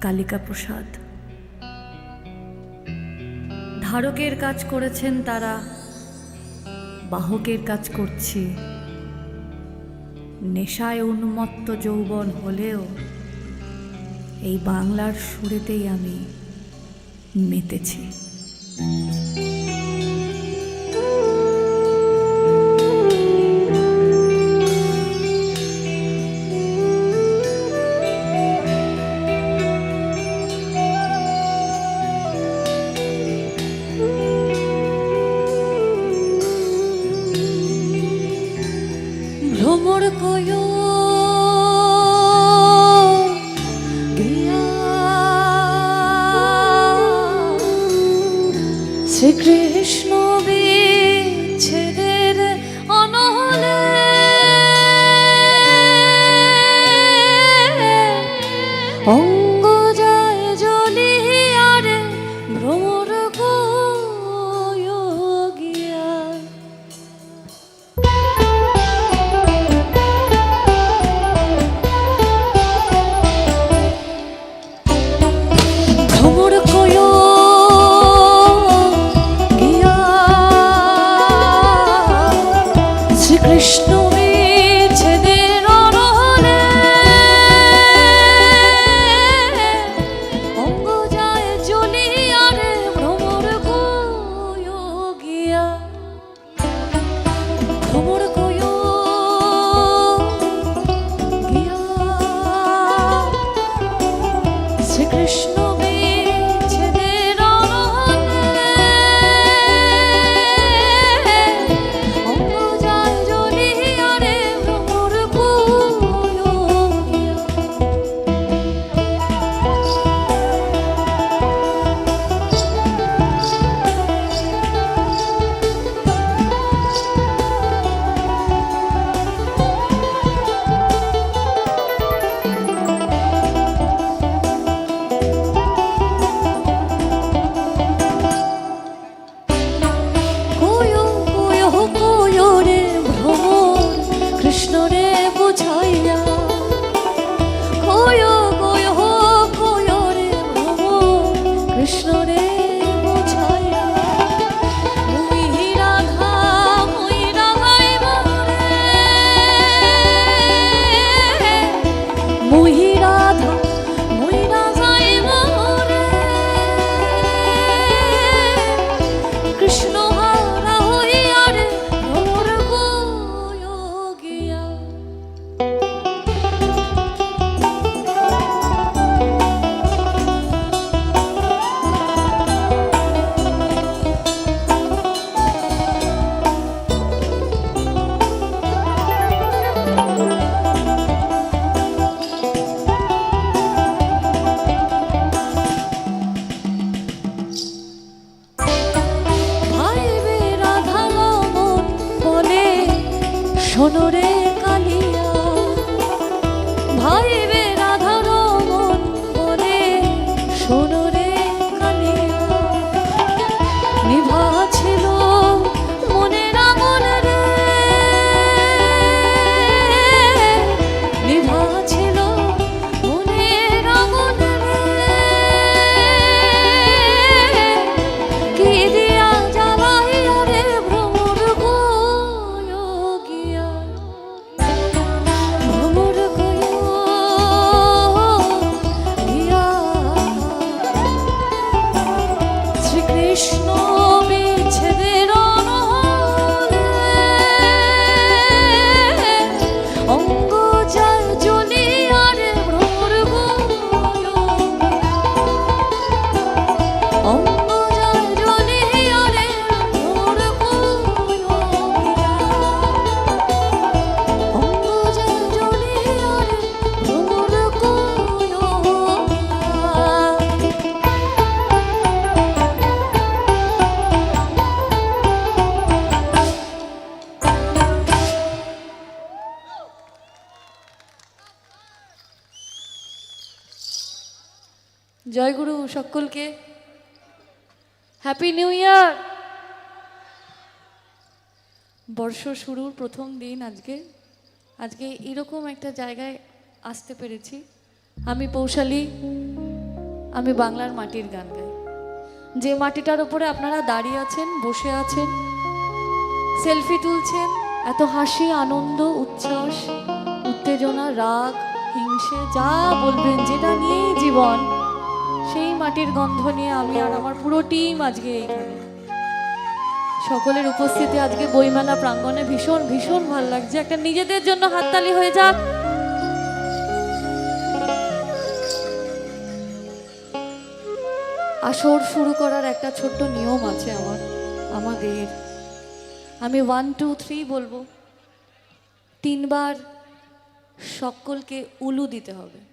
কালিকা প্রসাদ ধারকের কাজ করেছেন তারা, বাহকের কাজ করছি। নেশায় উন্মত্ত যৌবন হলেও এই বাংলার সুরেতেই আমি মেতেছি। সকলকে হ্যাপি নিউ ইয়ার বর্ষ শুরুর প্রথম দিন আজকে। আজকে এরকম একটা জায়গায় আসতে পেরেছি। আমি পৌশালি, আমি বাংলার মাটির গান গাই। যে মাটিটার ওপরে আপনারা দাঁড়িয়ে আছেন, বসে আছেন, সেলফি তুলছেন, এত হাসি, আনন্দ, উচ্ছ্বাস, উত্তেজনা, রাগ, হিংসে, যা বলবেন, যেটা নিয়েই জীবন। সেই মাটির গন্ধ নিয়ে আমি আর আমার পুরো টিম আজকে এইখানে। সকলের উপস্থিতি আজকে বইমেলা প্রাঙ্গণে ভীষণ ভীষণ ভালো লাগছে। একটা নিজেদের জন্য হাততালি হয়ে যাক। আসর শুরু করার একটা ছোট্ট নিয়ম আছে আমার, আমাদের। আমি ওয়ান টু থ্রি বলব। তিনবার সকলকে উলু দিতে হবে।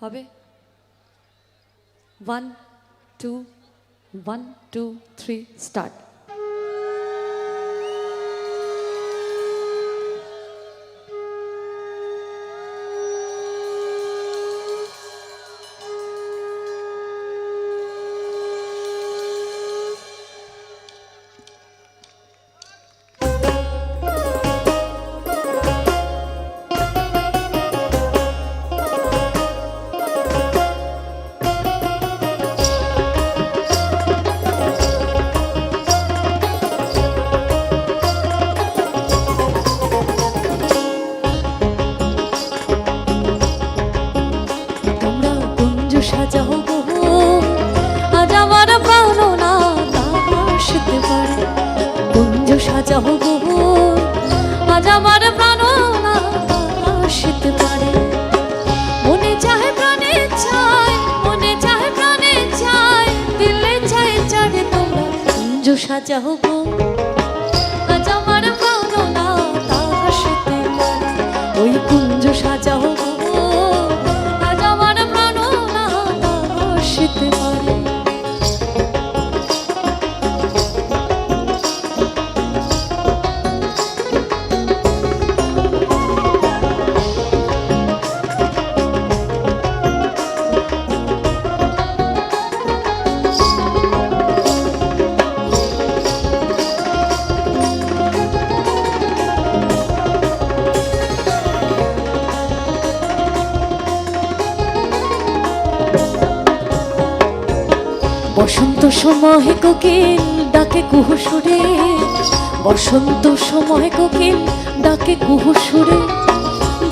হবে? One two one two three start সময় কোকিল ডাকে কুহু সুরে। বসন্ত সময় কোকিল ডাকে কুহু সুরে।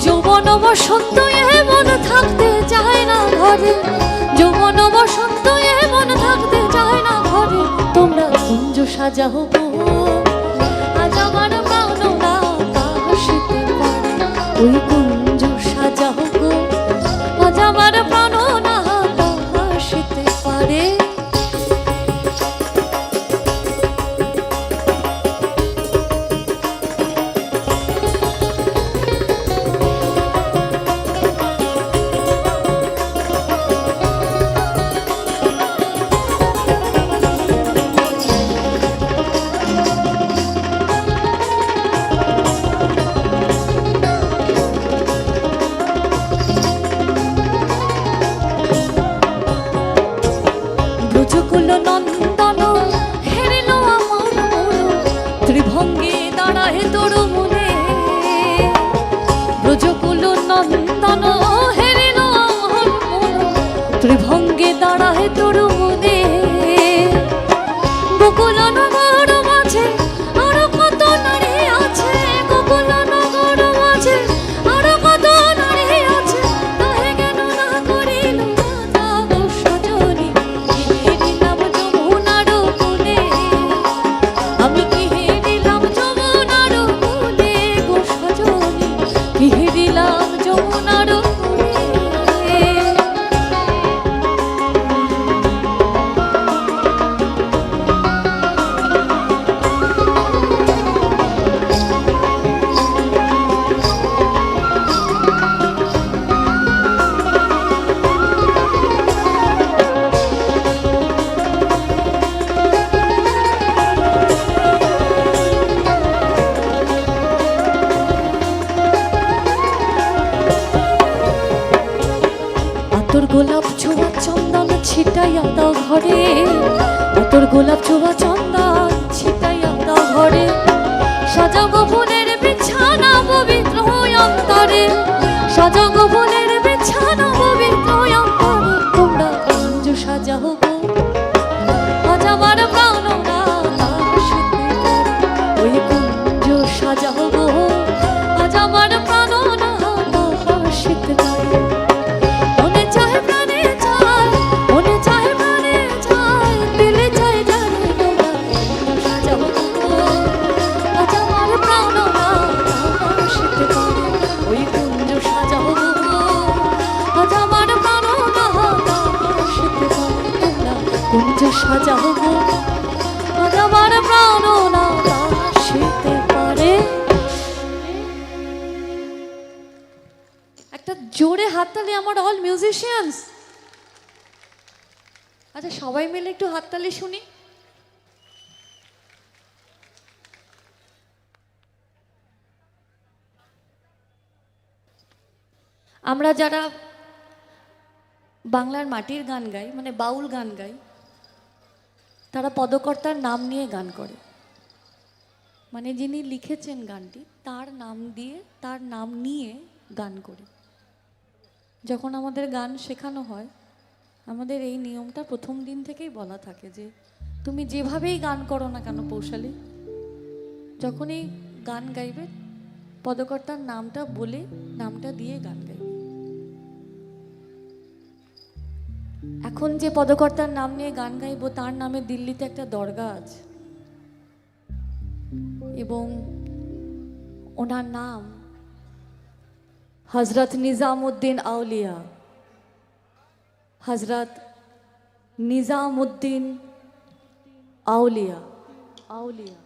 যৌবন বসন্ত এমন থাকতে চায় না ঘরে। যৌবন বসন্ত এমন থাকতে চায় না ঘরে। তোমরা কুঞ্জ সাজাও গোলাপ সবাই মিলে একটু হাততালি শুনি। আমরা যারা বাংলার মাটির গান গাই মানে বাউল গান গাই, তারা পদকর্তার নাম নিয়ে গান করে। মানে যিনি লিখেছেন গানটি, তার নাম দিয়ে, তার নাম নিয়ে গান করে। যখন আমাদের গান শেখানো হয় আমাদের এই নিয়মটা প্রথম দিন থেকেই বলা থাকে যে, তুমি যেভাবেই গান করো না কেন পৌশালী যখনই গান গাইবে, পদকর্তার নামটা বলে, নামটা দিয়ে গান গাইবে। এখন যে পদকর্তার নাম নিয়ে গান গাইবো, তার নামে দিল্লিতে একটা দরগা আছে। এবং ওনার নাম হজরত নিজামুদ্দিন আউলিয়া। হজরত নিজামুদ্দিন আউলিয়া আউলিয়া।